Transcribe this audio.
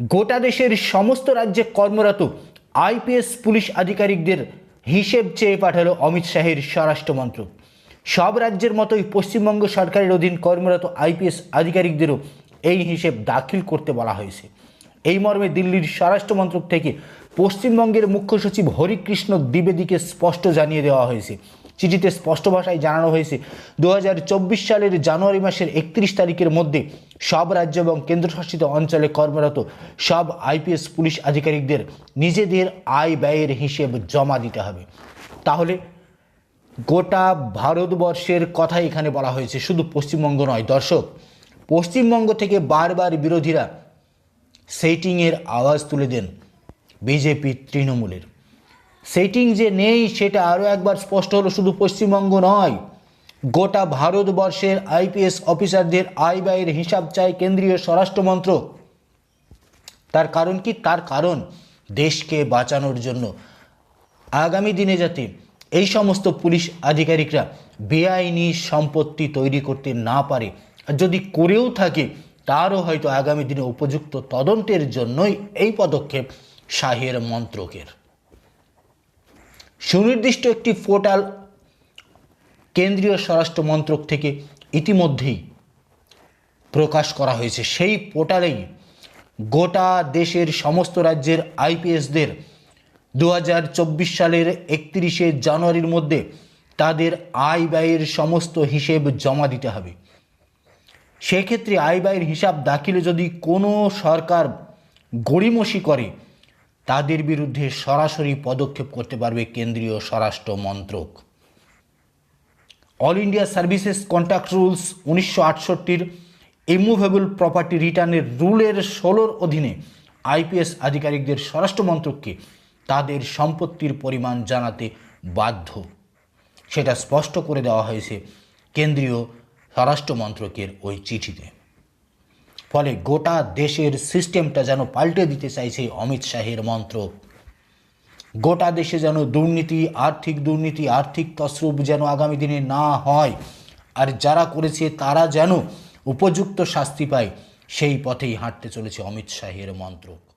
গোটা দেশের সমস্ত রাজ্যে কর্মরত আইপিএস পুলিশ আধিকারিকদের হিসেব চেয়ে পাঠালো অমিত শাহের স্বরাষ্ট্র মন্ত্রক। সব রাজ্যের মতোই পশ্চিমবঙ্গ সরকারের অধীন কর্মরত আইপিএস আধিকারিকদেরও এই হিসেব দাখিল করতে বলা হয়েছে। এই মর্মে দিল্লির স্বরাষ্ট্র মন্ত্রক থেকে পশ্চিমবঙ্গের মুখ্য সচিব হরিকৃষ্ণ দ্বিবেদীকে স্পষ্ট জানিয়ে দেওয়া হয়েছে। চিঠিতে স্পষ্ট ভাষায় জানানো হয়েছে দু হাজার চব্বিশ সালের জানুয়ারি মাসের একত্রিশ তারিখের মধ্যে সব রাজ্য এবং কেন্দ্রশাসিত অঞ্চলে কর্মরত সব আইপিএস পুলিশ আধিকারিকদের নিজেদের আয় ব্যয়ের হিসেব জমা দিতে হবে। তাহলে গোটা ভারতবর্ষের কথা এখানে বলা হয়েছে, শুধু পশ্চিমবঙ্গ নয়। দর্শক, পশ্চিমবঙ্গ থেকে বারবার বিরোধীরা সেটিংয়ের আওয়াজ তুলে দেন বিজেপি তৃণমূলের। সেটিং যে নেই সেটা আরও একবার স্পষ্ট হলো, শুধু পশ্চিমবঙ্গ নয়। গোটা ভারতবর্ষের আইপিএস অফিসারদের আয় ব্যয়ের হিসাব চায় কেন্দ্রীয় স্বরাষ্ট্র মন্ত্রক। তার কারণ কি? তার কারণ দেশকে বাঁচানোর জন্য। আগামী দিনে যাতে এই সমস্ত পুলিশ আধিকারিকরা বেআইনি সম্পত্তি তৈরি করতে না পারে আর যদি করেও থাকে, তারও হয়তো আগামী দিনে উপযুক্ত তদন্তের জন্যই এই পদক্ষেপ শাহের মন্ত্রকের। সুনির্দিষ্ট একটি পোর্টাল কেন্দ্রীয় স্বরাষ্ট্র মন্ত্রক থেকে ইতিমধ্যেই প্রকাশ করা হয়েছে। সেই পোর্টালেই গোটা দেশের সমস্ত রাজ্যের আইপিএসদের দু হাজার চব্বিশ সালের একত্রিশে জানুয়ারির মধ্যে তাদের আয় ব্যয়ের সমস্ত হিসেব জমা দিতে হবে। সেক্ষেত্রে আয় ব্যয়ের হিসাব দাখিলে যদি কোনো সরকার গড়িমসি করে তাদের বিরুদ্ধে সরাসরি পদক্ষেপ করতে পারবে কেন্দ্রীয় স্বরাষ্ট্র মন্ত্রক। All India services contract rules উনিশশো আটষট্টির ইমুভেবল প্রপার্টি রিটার্নের রুলের ষোলোর অধীনে আইপিএস আধিকারিকদের স্বরাষ্ট্র মন্ত্রককে তাদের সম্পত্তির পরিমাণ জানাতে বাধ্য। সেটা স্পষ্ট করে দেওয়া হয়েছে কেন্দ্রীয় স্বরাষ্ট্র মন্ত্রকের ওই চিঠিতে। ফলে গোটা দেশের সিস্টেমটা যেন পাল্টে দিতে চাইছে অমিত শাহের মন্ত্র। গোটা দেশে যেন দুর্নীতি, আর্থিক দুর্নীতি, আর্থিক তসরূপ যেন আগামী দিনে না হয়, আর যারা করেছে তারা যেন উপযুক্ত শাস্তি পায়, সেই পথেই হাঁটতে চলেছে অমিত শাহের মন্ত্রক